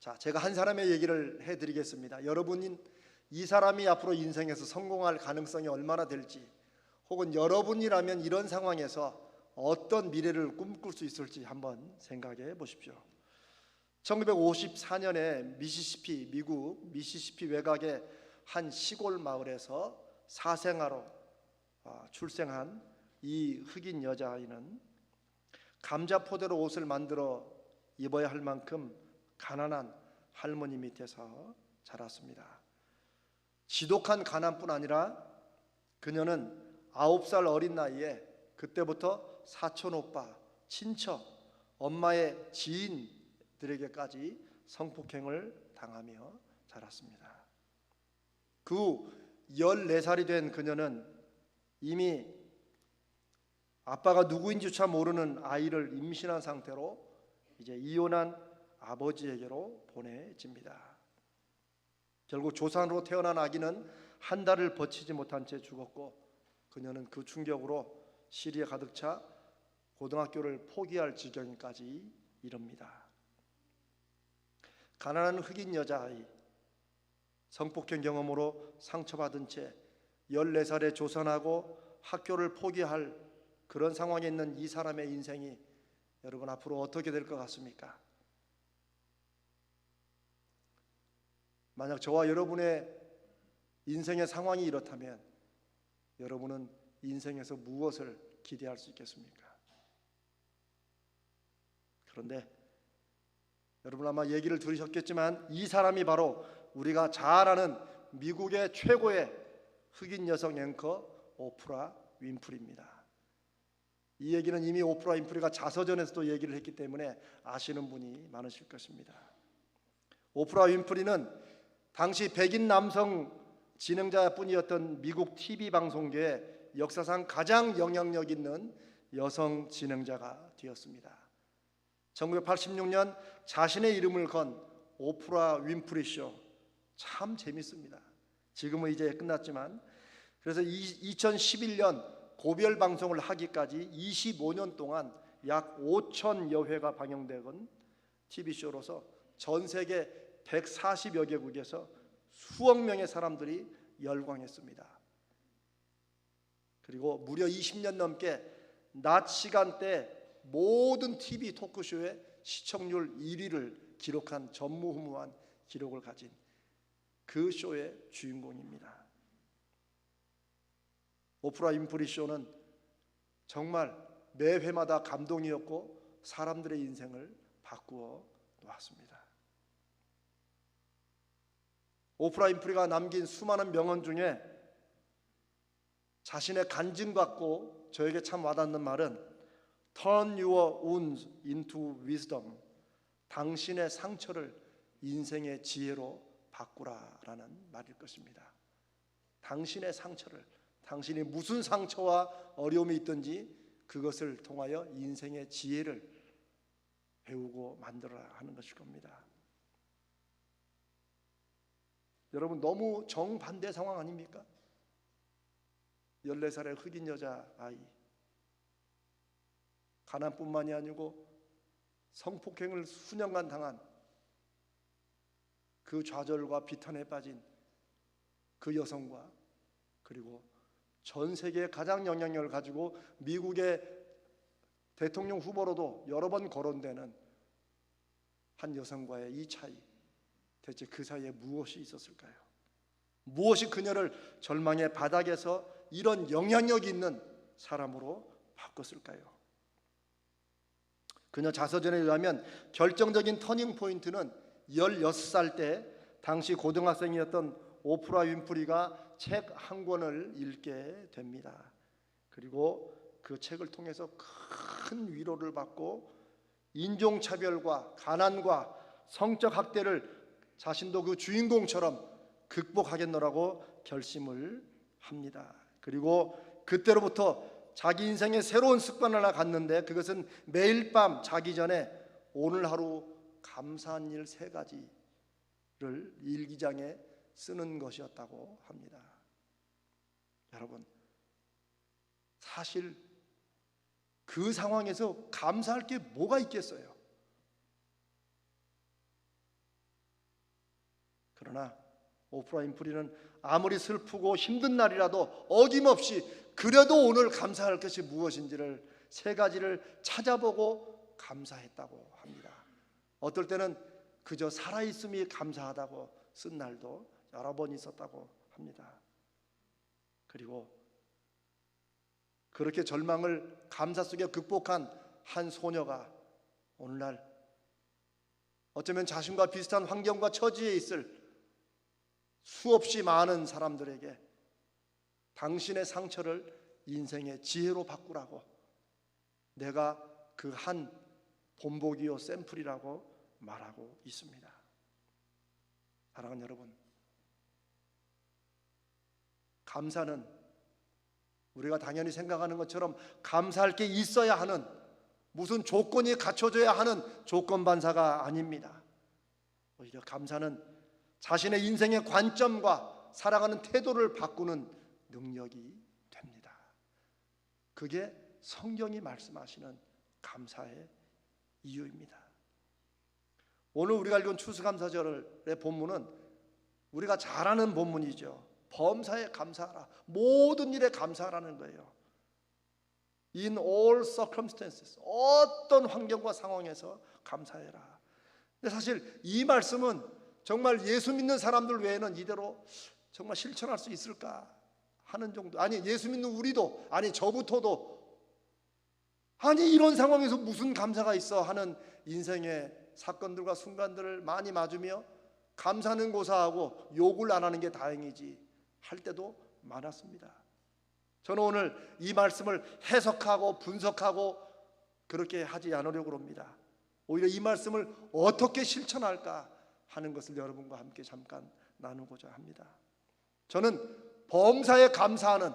자, 제가 한 사람의 얘기를 해드리겠습니다. 여러분이 이 사람이 앞으로 인생에서 성공할 가능성이 얼마나 될지, 혹은 여러분이라면 이런 상황에서 어떤 미래를 꿈꿀 수 있을지 한번 생각해 보십시오. 1954년에 미시시피 미국 미시시피 외곽의 한 시골 마을에서 사생아로 아, 출생한 이 흑인 여자아이는 감자 포대로 옷을 만들어 입어야 할 만큼 가난한 할머니 밑에서 자랐습니다. 지독한 가난뿐 아니라 그녀는 아홉 살 어린 나이에 그때부터 사촌 오빠, 친척, 엄마의 지인들에게까지 성폭행을 당하며 자랐습니다. 그 후 14살이 된 그녀는 이미 아빠가 누구인지조차 모르는 아이를 임신한 상태로 이제 이혼한 아버지에게로 보내집니다. 결국 조산으로 태어난 아기는 한 달을 버티지 못한 채 죽었고 그녀는 그 충격으로 시리에 가득 차 고등학교를 포기할 지경까지 이릅니다. 가난한 흑인 여자아이 성폭행 경험으로 상처받은 채 14살에 조선하고 학교를 포기할 그런 상황에 있는 이 사람의 인생이 여러분 앞으로 어떻게 될 것 같습니까? 만약 저와 여러분의 인생의 상황이 이렇다면 여러분은 인생에서 무엇을 기대할 수 있겠습니까? 그런데 여러분 아마 얘기를 들으셨겠지만 이 사람이 바로 우리가 잘 아는 미국의 최고의 흑인 여성 앵커 오프라 윈프리입니다. 이 얘기는 이미 오프라 윈프리가 자서전에서도 얘기를 했기 때문에 아시는 분이 많으실 것입니다. 오프라 윈프리는 당시 백인 남성 진행자뿐이었던 미국 TV 방송계의 역사상 가장 영향력 있는 여성 진행자가 되었습니다. 1986년 자신의 이름을 건 오프라 윈프리 쇼 참 재밌습니다. 지금은 이제 끝났지만 그래서 2011년 고별 방송을 하기까지 25년 동안 약 5천여 회가 방영되건 TV 쇼로서 전 세계 140여 개국에서 수억 명의 사람들이 열광했습니다. 그리고 무려 20년 넘게 낮 시간대 모든 TV 토크쇼의 시청률 1위를 기록한 전무후무한 기록을 가진 그 쇼의 주인공입니다. 오프라 인프리 쇼는 정말 매 회마다 감동이었고 사람들의 인생을 바꾸어 놓았습니다. 오프라 인 프리가 남긴 수많은 명언 중에 자신의 간증 받고 저에게 참 와닿는 말은 Turn your wounds into wisdom. 당신의 상처를 인생의 지혜로 바꾸라라는 말일 것입니다. 당신의 상처를 당신이 무슨 상처와 어려움이 있든지 그것을 통하여 인생의 지혜를 배우고 만들어야 하는 것일 겁니다. 여러분 너무 정반대 상황 아닙니까? 14살의 흑인 여자 아이 가난뿐만이 아니고 성폭행을 수년간 당한 그 좌절과 비탄에 빠진 그 여성과 그리고 전 세계에 가장 영향력을 가지고 미국의 대통령 후보로도 여러 번 거론되는 한 여성과의 이 차이 대체 그 사이에 무엇이 있었을까요? 무엇이 그녀를 절망의 바닥에서 이런 영향력 있는 사람으로 바꿨을까요? 그녀 자서전에 의하면 결정적인 터닝 포인트는 16살 때 당시 고등학생이었던 오프라 윈프리가 책 한 권을 읽게 됩니다. 그리고 그 책을 통해서 큰 위로를 받고 인종차별과 가난과 성적 학대를 자신도 그 주인공처럼 극복하겠노라고 결심을 합니다. 그리고 그때로부터 자기 인생의 새로운 습관을 하나 갖는데 그것은 매일 밤 자기 전에 오늘 하루 감사한 일 세 가지를 일기장에 쓰는 것이었다고 합니다. 여러분, 사실 그 상황에서 감사할 게 뭐가 있겠어요? 그러나 오프라 인 프리는 아무리 슬프고 힘든 날이라도 어김없이 그래도 오늘 감사할 것이 무엇인지를 세 가지를 찾아보고 감사했다고 합니다. 어떨 때는 그저 살아있음이 감사하다고 쓴 날도 여러 번 있었다고 합니다. 그리고 그렇게 절망을 감사 속에 극복한 한 소녀가 오늘날 어쩌면 자신과 비슷한 환경과 처지에 있을 수없이 많은 사람들에게 당신의 상처를 인생의 지혜로 바꾸라고 내가 그 한 본보기요 샘플이라고 말하고 있습니다. 사랑하는 여러분, 감사는 우리가 당연히 생각하는 것처럼 감사할 게 있어야 하는 무슨 조건이 갖춰져야 하는 조건 반사가 아닙니다. 오히려 감사는 자신의 인생의 관점과 살아가는 태도를 바꾸는 능력이 됩니다. 그게 성경이 말씀하시는 감사의 이유입니다. 오늘 우리가 읽은 추수감사절의 본문은 우리가 잘 아는 본문이죠. 범사에 감사하라. 모든 일에 감사하라는 거예요. In all circumstances. 어떤 환경과 상황에서 감사해라. 근데 사실 이 말씀은 정말 예수 믿는 사람들 외에는 이대로 정말 실천할 수 있을까 하는 정도. 아니 예수 믿는 우리도 아니 저부터도 아니 이런 상황에서 무슨 감사가 있어 하는 인생의 사건들과 순간들을 많이 맞으며 감사는 고사하고 욕을 안 하는 게 다행이지 할 때도 많았습니다. 저는 오늘 이 말씀을 해석하고 분석하고 그렇게 하지 않으려고 합니다. 오히려 이 말씀을 어떻게 실천할까 하는 것을 여러분과 함께 잠깐 나누고자 합니다. 저는 범사에 감사하는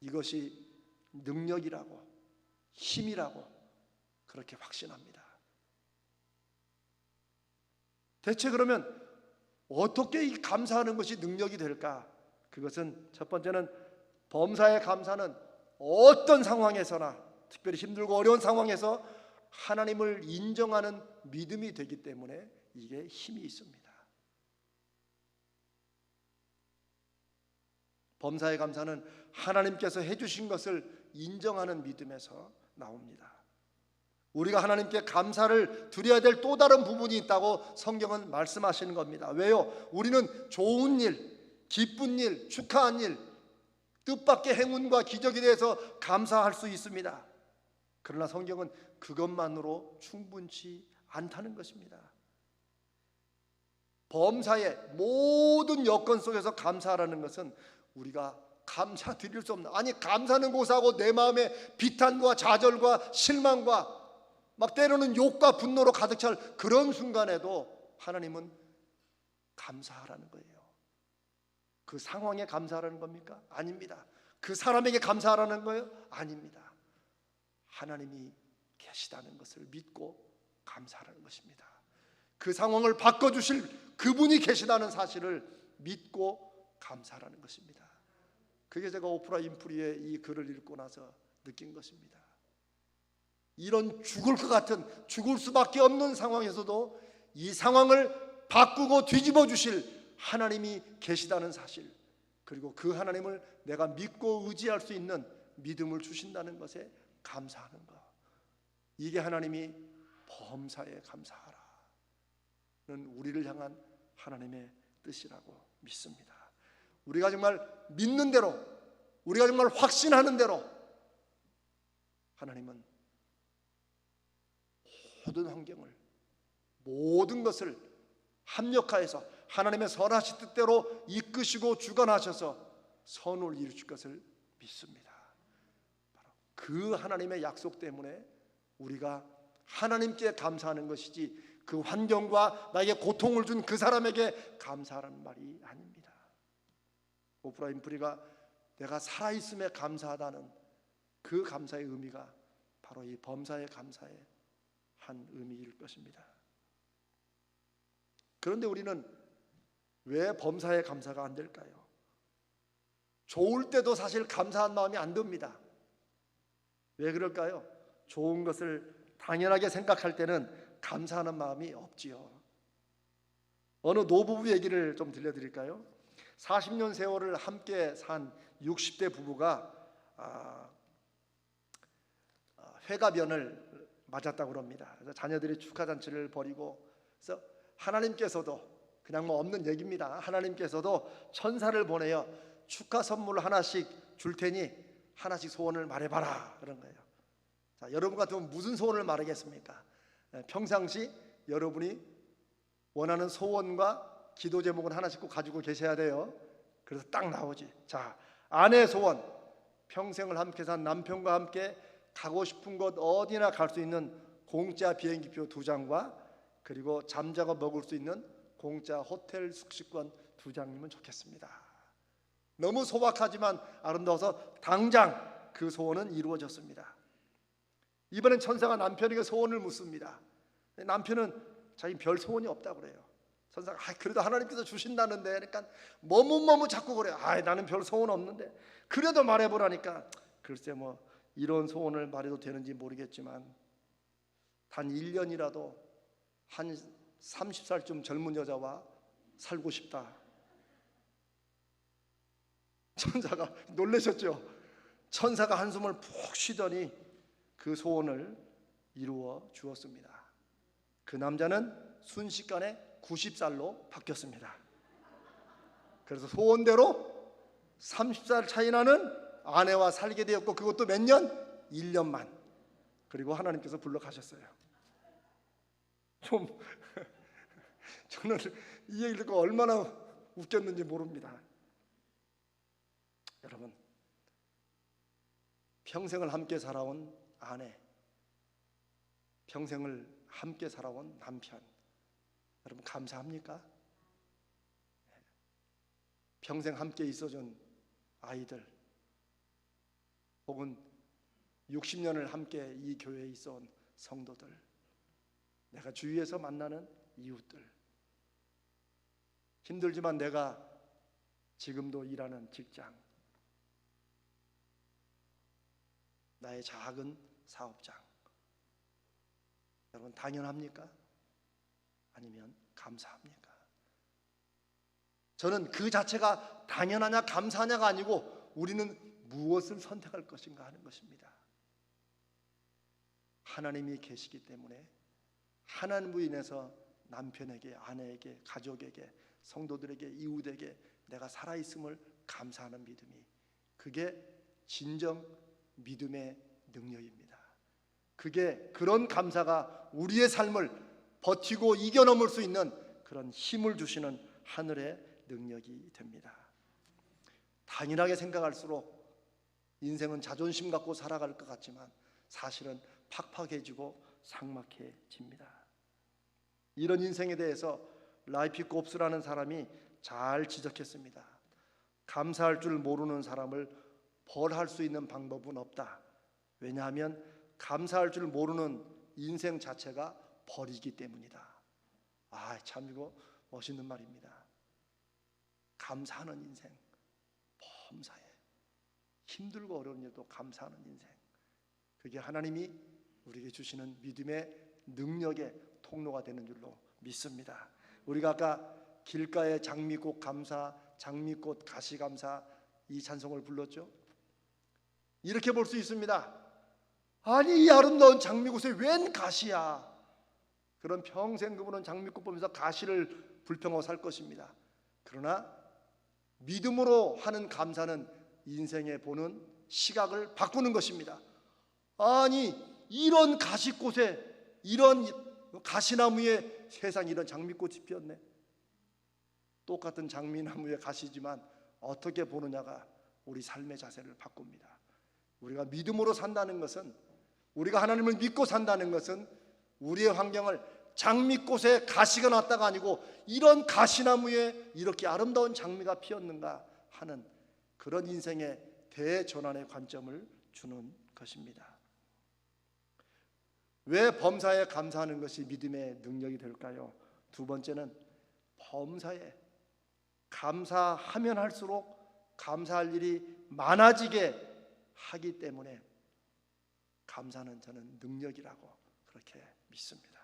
이것이 능력이라고 힘이라고 그렇게 확신합니다. 대체 그러면 어떻게 이 감사하는 것이 능력이 될까? 그것은 첫 번째는 범사의 감사는 어떤 상황에서나 특별히 힘들고 어려운 상황에서 하나님을 인정하는 믿음이 되기 때문에 이게 힘이 있습니다. 범사의 감사는 하나님께서 해주신 것을 인정하는 믿음에서 나옵니다. 우리가 하나님께 감사를 드려야 될 또 다른 부분이 있다고 성경은 말씀하시는 겁니다. 왜요? 우리는 좋은 일, 기쁜 일, 축하한 일, 뜻밖의 행운과 기적에 대해서 감사할 수 있습니다. 그러나 성경은 그것만으로 충분치 않다는 것입니다. 범사의 모든 여건 속에서 감사하라는 것은 우리가 감사 드릴 수 없는 아니 감사는 고사하고 내 마음에 비탄과 좌절과 실망과 막 때로는 욕과 분노로 가득 찰 그런 순간에도 하나님은 감사하라는 거예요. 그 상황에 감사하라는 겁니까? 아닙니다. 그 사람에게 감사하라는 거예요? 아닙니다. 하나님이 계시다는 것을 믿고 감사하라는 것입니다. 그 상황을 바꿔 주실 그분이 계시다는 사실을 믿고 감사하라는 것입니다. 그게 제가 오프라 인프리의 이 글을 읽고 나서 느낀 것입니다. 이런 죽을 것 같은 죽을 수밖에 없는 상황에서도 이 상황을 바꾸고 뒤집어 주실 하나님이 계시다는 사실 그리고 그 하나님을 내가 믿고 의지할 수 있는 믿음을 주신다는 것에 감사하는 것 이게 하나님이 범사에 감사하라 는 우리를 향한 하나님의 뜻이라고 믿습니다. 우리가 정말 믿는 대로 우리가 정말 확신하는 대로 하나님은 모든 환경을 모든 것을 합력하여서 하나님의 선하신 뜻대로 이끄시고 주관하셔서 선을 이루실 것을 믿습니다. 그 하나님의 약속 때문에 우리가 하나님께 감사하는 것이지 그 환경과 나에게 고통을 준 그 사람에게 감사하라는 말이 아닙니다. 오프라 인프리가 내가 살아있음에 감사하다는 그 감사의 의미가 바로 이 범사의 감사의 한 의미일 것입니다. 그런데 우리는 왜 범사에 감사가 안 될까요? 좋을 때도 사실 감사한 마음이 안 듭니다. 왜 그럴까요? 좋은 것을 당연하게 생각할 때는 감사하는 마음이 없지요. 어느 노부부 얘기를 좀 들려드릴까요? 40년 세월을 함께 산 60대 부부가 아, 아, 회가변을 맞았다고 그럽니다. 그래서 자녀들이 축하 잔치를 벌이고 그래서 하나님께서도 그냥 뭐 없는 얘기입니다. 하나님께서도 천사를 보내어 축하 선물 하나씩 줄 테니 하나씩 소원을 말해봐라 그런 거예요. 자, 여러분 같으면 무슨 소원을 말하겠습니까? 예, 평상시 여러분이 원하는 소원과 기도 제목은 하나씩 꼭 가지고 계셔야 돼요. 그래서 딱 나오지. 자, 아내 소원. 평생을 함께 산 남편과 함께 가고 싶은 곳 어디나 갈 수 있는 공짜 비행기표 두 장과 그리고 잠자고 먹을 수 있는 공짜 호텔 숙식권 두 장이면 좋겠습니다. 너무 소박하지만 아름다워서 당장 그 소원은 이루어졌습니다. 이번엔 천사가 남편에게 소원을 묻습니다. 남편은 자기 별 소원이 없다고 그래요. 천사가 아, 그래도 하나님께서 주신다는데 그러니까 머뭇머뭇 자꾸 그래. 아, 나는 별 소원 없는데 그래도 말해보라니까 글쎄 뭐 이런 소원을 말해도 되는지 모르겠지만 단 1년이라도 한 30살쯤 젊은 여자와 살고 싶다. 천사가 놀라셨죠. 천사가 한숨을 푹 쉬더니 그 소원을 이루어 주었습니다. 그 남자는 순식간에 90살로 바뀌었습니다. 그래서 소원대로 30살 차이 나는 아내와 살게 되었고 그것도 몇 년? 1년만. 그리고 하나님께서 불러 가셨어요. 좀 저는 이 얘기를 듣고 얼마나 웃겼는지 모릅니다. 여러분 평생을 함께 살아온 아내 평생을 함께 살아온 남편 여러분 감사합니까? 평생 함께 있어준 아이들 혹은 60년을 함께 이 교회에 있어 온 성도들 내가 주위에서 만나는 이웃들 힘들지만 내가 지금도 일하는 직장 나의 작은 사업장 여러분 당연합니까? 아니면 감사합니까? 저는 그 자체가 당연하냐 감사하냐가 아니고 우리는 무엇을 선택할 것인가 하는 것입니다. 하나님이 계시기 때문에 하나님으로 인해서 남편에게 아내에게 가족에게 성도들에게 이웃에게 내가 살아 있음을 감사하는 믿음이 그게 진정 믿음의 능력입니다. 그게 그런 감사가 우리의 삶을 버티고 이겨넘을 수 있는 그런 힘을 주시는 하늘의 능력이 됩니다. 당연하게 생각할수록 인생은 자존심 갖고 살아갈 것 같지만 사실은 팍팍해지고 삭막해집니다. 이런 인생에 대해서 라이피 곱스라는 사람이 잘 지적했습니다. 감사할 줄 모르는 사람을 벌할 수 있는 방법은 없다. 왜냐하면 감사할 줄 모르는 인생 자체가 벌이기 때문이다. 아, 참 이거 멋있는 말입니다. 감사하는 인생, 범사에 힘들고 어려운 일도 감사하는 인생. 그게 하나님이 우리에게 주시는 믿음의 능력의 통로가 되는 줄로 믿습니다. 우리가 아까 길가의 장미꽃 감사, 장미꽃 가시 감사 이 찬송을 불렀죠. 이렇게 볼 수 있습니다. 아니 이 아름다운 장미꽃에 웬 가시야? 그런 평생 그분은 장미꽃 보면서 가시를 불평하고 살 것입니다. 그러나 믿음으로 하는 감사는 인생에 보는 시각을 바꾸는 것입니다. 아니 이런 가시꽃에 이런 가시나무에 세상 이런 장미꽃이 피었네. 똑같은 장미나무의 가시지만 어떻게 보느냐가 우리 삶의 자세를 바꿉니다. 우리가 믿음으로 산다는 것은 우리가 하나님을 믿고 산다는 것은 우리의 환경을 장미꽃에 가시가 났다가 아니고 이런 가시나무에 이렇게 아름다운 장미가 피었는가 하는 그런 인생의 대전환의 관점을 주는 것입니다. 왜 범사에 감사하는 것이 믿음의 능력이 될까요? 두 번째는 범사에 감사하면 할수록 감사할 일이 많아지게 하기 때문에 감사는 저는 능력이라고 그렇게 믿습니다.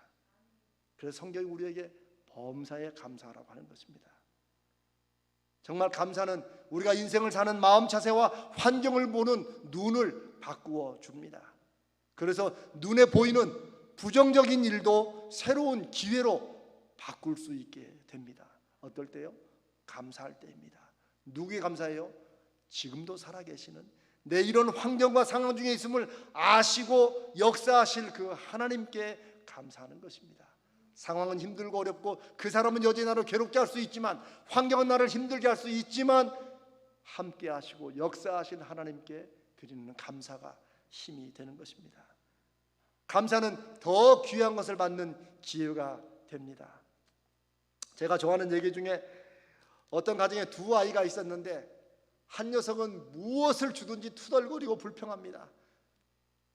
그래서 성경이 우리에게 범사에 감사하라고 하는 것입니다. 정말 감사는 우리가 인생을 사는 마음 자세와 환경을 보는 눈을 바꾸어 줍니다. 그래서 눈에 보이는 부정적인 일도 새로운 기회로 바꿀 수 있게 됩니다. 어떨 때요? 감사할 때입니다. 누구에 감사해요? 지금도 살아계시는 내 이런 환경과 상황 중에 있음을 아시고 역사하실 그 하나님께 감사하는 것입니다. 상황은 힘들고 어렵고 그 사람은 여전히 나를 괴롭게 할 수 있지만 환경은 나를 힘들게 할 수 있지만 함께 하시고 역사하신 하나님께 드리는 감사가 힘이 되는 것입니다. 감사는 더 귀한 것을 받는 기회가 됩니다. 제가 좋아하는 얘기 중에 어떤 가정에 두 아이가 있었는데 한 녀석은 무엇을 주든지 투덜거리고 불평합니다.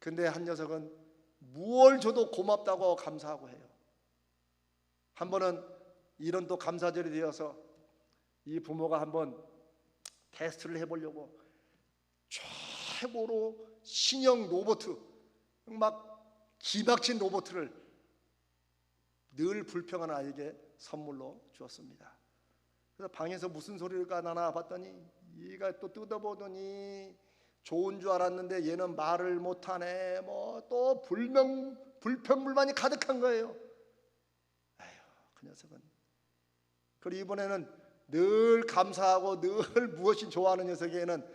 근데 한 녀석은 무얼 줘도 고맙다고 감사하고 해요. 한 번은 이런 또 감사절이 되어서 이 부모가 한번 테스트를 해보려고 최고로 신형 로봇 막 기막힌 로봇을 늘 불평하는 아이에게 선물로 주었습니다. 그래서 방에서 무슨 소리가 나나 봤더니 얘가 또 뜯어보더니 좋은 줄 알았는데 얘는 말을 못하네. 뭐 또 불명 불평불만이 가득한 거예요. 아휴 그 녀석은. 그리고 이번에는 늘 감사하고 늘 무엇이 좋아하는 녀석에게는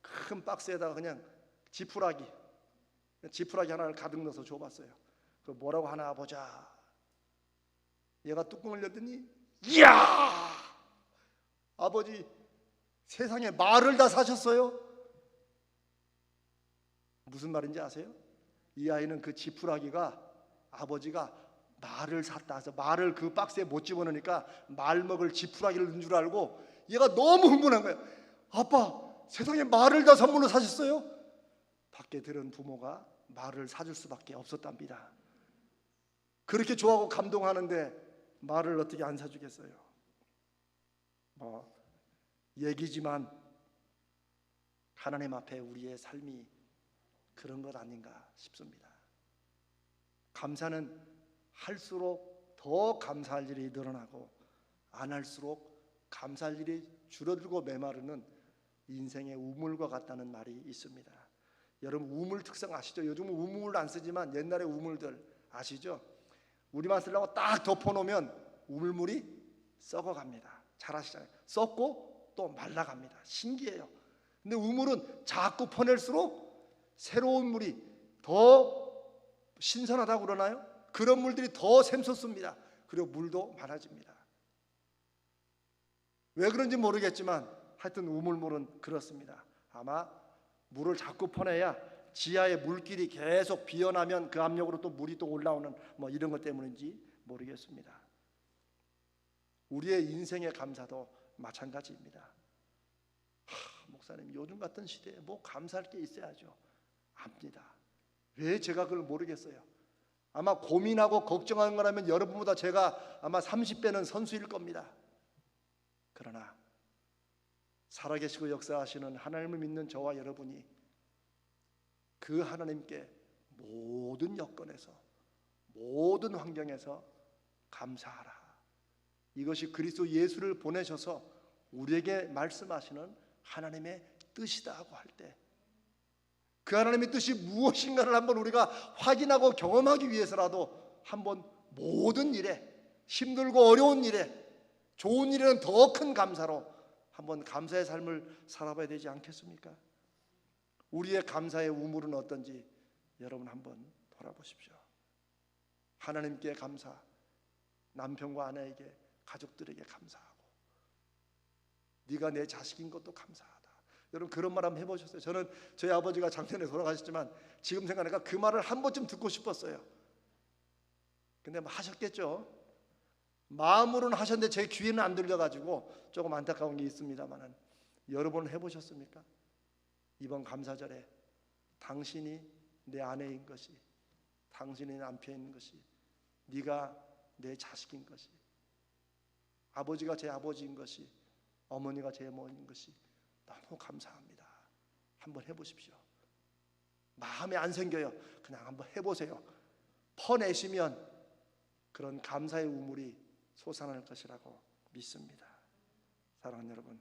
큰 박스에다가 그냥 지푸라기 지푸라기 하나를 가득 넣어서 줘봤어요. 그 뭐라고 하나 보자. 얘가 뚜껑을 열더니 이야 아버지 세상에 말을 다 사셨어요? 무슨 말인지 아세요? 이 아이는 그 지푸라기가 아버지가 말을 샀다 해서 말을 그 박스에 못 집어넣으니까 말 먹을 지푸라기를 넣은 줄 알고 얘가 너무 흥분한 거예요. 아빠 세상에 말을 다 선물로 사셨어요? 밖에 들은 부모가 말을 사줄 수밖에 없었답니다. 그렇게 좋아하고 감동하는데 말을 어떻게 안 사주겠어요? 뭐 얘기지만 하나님 앞에 우리의 삶이 그런 것 아닌가 싶습니다. 감사는 할수록 더 감사할 일이 늘어나고 안 할수록 감사할 일이 줄어들고 메마르는 인생의 우물과 같다는 말이 있습니다. 여러분 우물 특성 아시죠? 요즘은 우물 안 쓰지만 옛날에 우물들 아시죠? 우리만 쓰려고 딱 덮어놓으면 우물물이 썩어갑니다. 잘 아시잖아요. 썩고 또 말라갑니다. 신기해요. 근데 우물은 자꾸 퍼낼수록 새로운 물이 더 신선하다고 그러나요? 그런 물들이 더 샘솟습니다. 그리고 물도 많아집니다. 왜 그런지 모르겠지만 하여튼 우물물은 그렇습니다. 아마 물을 자꾸 퍼내야 지하의 물길이 계속 비어나면 그 압력으로 또 물이 또 올라오는 뭐 이런 것 때문인지 모르겠습니다. 우리의 인생의 감사도 마찬가지입니다. 하, 목사님 요즘 같은 시대에 뭐 감사할 게 있어야죠. 압니다. 왜 제가 그걸 모르겠어요. 아마 고민하고 걱정하는 거라면 여러분보다 제가 아마 30배는 선수일 겁니다. 그러나 살아계시고 역사하시는 하나님을 믿는 저와 여러분이 그 하나님께 모든 여건에서 모든 환경에서 감사하라. 이것이 그리스도 예수를 보내셔서 우리에게 말씀하시는 하나님의 뜻이다고 할 때 그 하나님의 뜻이 무엇인가를 한번 우리가 확인하고 경험하기 위해서라도 한번 모든 일에 힘들고 어려운 일에 좋은 일에는 더 큰 감사로 한번 감사의 삶을 살아봐야 되지 않겠습니까? 우리의 감사의 우물은 어떤지 여러분 한번 돌아보십시오. 하나님께 감사, 남편과 아내에게 가족들에게 감사하고 네가 내 자식인 것도 감사하다. 여러분 그런 말 한번 해보셨어요? 저는 저희 아버지가 작년에 돌아가셨지만 지금 생각하니까 그 말을 한 번쯤 듣고 싶었어요. 근데 뭐 하셨겠죠. 마음으로는 하셨는데 제 귀에는 안 들려가지고 조금 안타까운 게 있습니다만은 여러분 해보셨습니까? 이번 감사절에 당신이 내 아내인 것이, 당신이 남편인 것이, 네가 내 자식인 것이, 아버지가 제 아버지인 것이, 어머니가 제 어머니인 것이 너무 감사합니다. 한번 해보십시오. 마음에 안 생겨요. 그냥 한번 해보세요. 퍼내시면 그런 감사의 우물이 솟아날 것이라고 믿습니다. 사랑하는 여러분,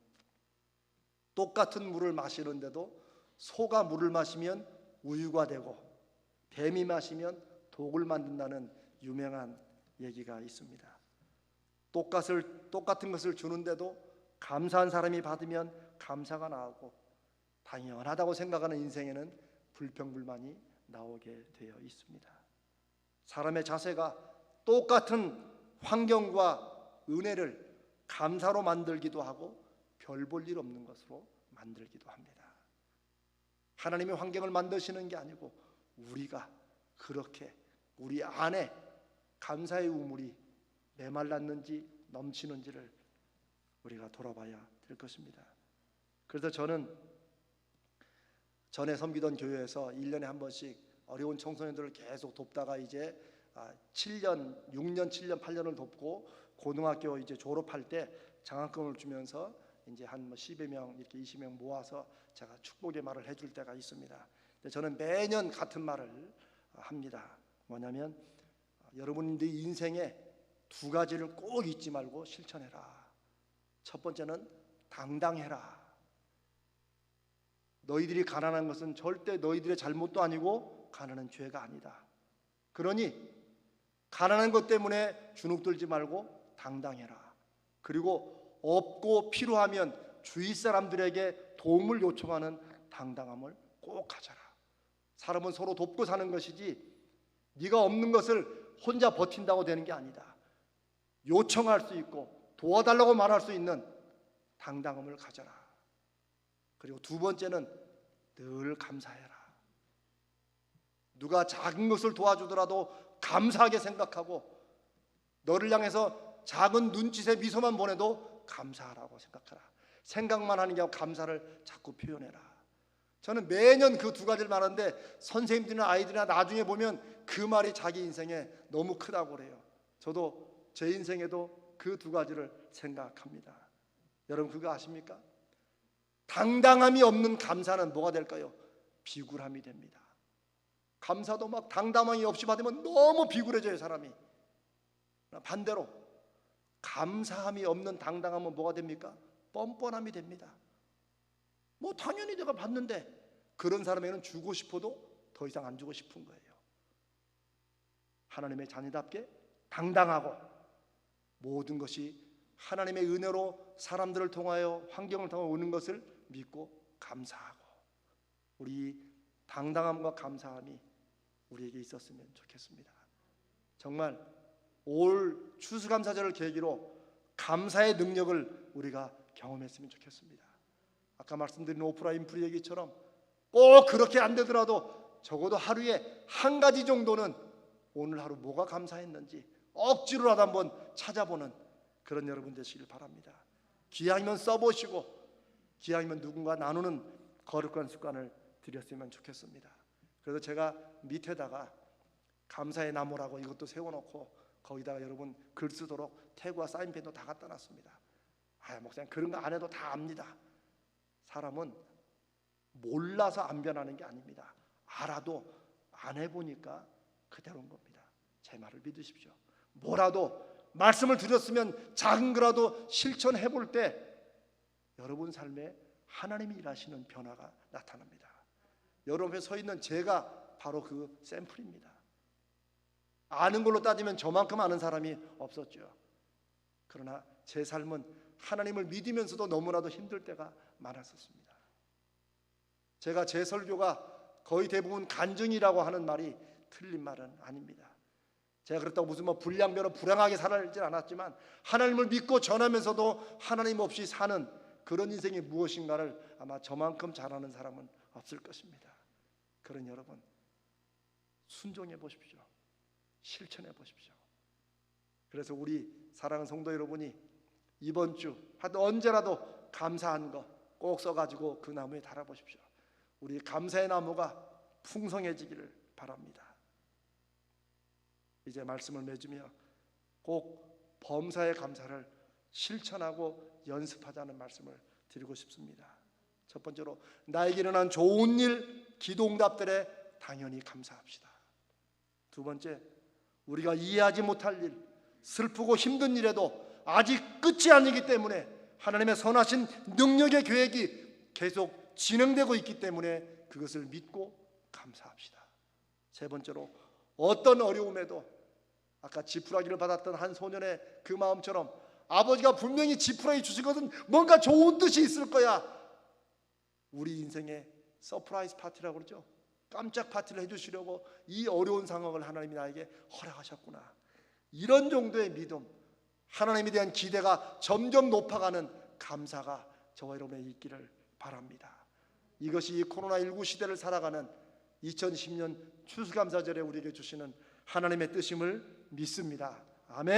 똑같은 물을 마시는데도 소가 물을 마시면 우유가 되고 뱀이 마시면 독을 만든다는 유명한 얘기가 있습니다. 똑같을 똑같은 것을 주는데도 감사한 사람이 받으면 감사가 나오고 당연하다고 생각하는 인생에는 불평불만이 나오게 되어 있습니다. 사람의 자세가 똑같은 환경과 은혜를 감사로 만들기도 하고 별 볼 일 없는 것으로 만들기도 합니다. 하나님의 환경을 만드시는 게 아니고 우리가 그렇게 우리 안에 감사의 우물이 메말랐는지 넘치는지를 우리가 돌아봐야 될 것입니다. 그래서 저는 전에 섬기던 교회에서 1년에 한 번씩 어려운 청소년들을 계속 돕다가 이제 7년, 6년, 7년, 8년을 돕고 고등학교 이제 졸업할 때 장학금을 주면서 이제 한뭐 10여 명 이렇게 20명 모아서 제가 축복의 말을 해줄 때가 있습니다. 근데 저는 매년 같은 말을 합니다. 뭐냐면 여러분들 인생에 두 가지를 꼭 잊지 말고 실천해라. 첫 번째는 당당해라. 너희들이 가난한 것은 절대 너희들의 잘못도 아니고 가난은 죄가 아니다. 그러니 가난한 것 때문에 주눅들지 말고 당당해라. 그리고 없고 필요하면 주위 사람들에게 도움을 요청하는 당당함을 꼭 가져라. 사람은 서로 돕고 사는 것이지 네가 없는 것을 혼자 버틴다고 되는 게 아니다. 요청할 수 있고 도와달라고 말할 수 있는 당당함을 가져라. 그리고 두 번째는 늘 감사해라. 누가 작은 것을 도와주더라도 감사하게 생각하고 너를 향해서 작은 눈짓의 미소만 보내도 감사하라고 생각하라. 생각만 하는 게 아니고 감사를 자꾸 표현해라. 저는 매년 그 두 가지를 말하는데 선생님들이나 아이들이나 나중에 보면 그 말이 자기 인생에 너무 크다고 그래요. 저도 제 인생에도 그 두 가지를 생각합니다. 여러분 그거 아십니까? 당당함이 없는 감사는 뭐가 될까요? 비굴함이 됩니다. 감사도 막 당당함이 없이 받으면 너무 비굴해져요 사람이. 반대로 감사함이 없는 당당함은 뭐가 됩니까? 뻔뻔함이 됩니다. 뭐 당연히 내가 받는데 그런 사람에게는 주고 싶어도 더 이상 안 주고 싶은 거예요. 하나님의 자녀답게 당당하고 모든 것이 하나님의 은혜로 사람들을 통하여 환경을 통하여 오는 것을 믿고 감사하고 우리 당당함과 감사함이 우리에게 있었으면 좋겠습니다. 정말 올 추수감사절을 계기로 감사의 능력을 우리가 경험했으면 좋겠습니다. 아까 말씀드린 오프라 인프리 얘기처럼 꼭 그렇게 안 되더라도 적어도 하루에 한 가지 정도는 오늘 하루 뭐가 감사했는지 억지로라도 한번 찾아보는 그런 여러분 되시길 바랍니다. 기왕이면 써보시고 기왕이면 누군가 나누는 거룩한 습관을 들였으면 좋겠습니다. 그래서 제가 밑에다가 감사의 나무라고 이것도 세워놓고 거기다가 여러분 글 쓰도록 태그와 사인펜도 다 갖다 놨습니다. 아 목사님 그런 거 안 해도 다 압니다. 사람은 몰라서 안 변하는 게 아닙니다. 알아도 안 해보니까 그대로인 겁니다. 제 말을 믿으십시오. 뭐라도 말씀을 드렸으면 작은 거라도 실천해 볼 때 여러분 삶에 하나님이 일하시는 변화가 나타납니다. 여러분 앞에 서 있는 제가 바로 그 샘플입니다. 아는 걸로 따지면 저만큼 아는 사람이 없었죠. 그러나 제 삶은 하나님을 믿으면서도 너무나도 힘들 때가 많았었습니다. 제가 제 설교가 거의 대부분 간증이라고 하는 말이 틀린 말은 아닙니다. 제가 그렇다고 무슨 뭐 불량배로 불행하게 살지 않았지만 하나님을 믿고 전하면서도 하나님 없이 사는 그런 인생이 무엇인가를 아마 저만큼 잘하는 사람은 없을 것입니다. 그런 여러분 순종해 보십시오. 실천해 보십시오. 그래서 우리 사랑하는 성도 여러분이 이번 주 하여튼 언제라도 감사한 거 꼭 써가지고 그 나무에 달아 보십시오. 우리 감사의 나무가 풍성해지기를 바랍니다. 이제 말씀을 맺으며 꼭 범사의 감사를 실천하고 연습하자는 말씀을 드리고 싶습니다. 첫 번째로 나에게 일어난 좋은 일, 기도 응답들에 당연히 감사합시다. 두 번째, 우리가 이해하지 못할 일, 슬프고 힘든 일에도 아직 끝이 아니기 때문에 하나님의 선하신 능력의 계획이 계속 진행되고 있기 때문에 그것을 믿고 감사합시다. 세 번째로 어떤 어려움에도 아까 지푸라기를 받았던 한 소년의 그 마음처럼 아버지가 분명히 지푸라기 것은 뭔가 좋은 뜻이 있을 거야. 우리 인생의 서프라이즈 파티라고 그러죠. 깜짝 파티를 해주시려고 이 어려운 상황을 하나님이 나에게 허락하셨구나. 이런 정도의 믿음, 하나님에 대한 기대가 점점 높아가는 감사가 저와 여러분의 있기를 바랍니다. 이것이 이 코로나19 시대를 살아가는 2010년 추수감사절에 우리에게 주시는 하나님의 뜻임을 믿습니다. 아멘.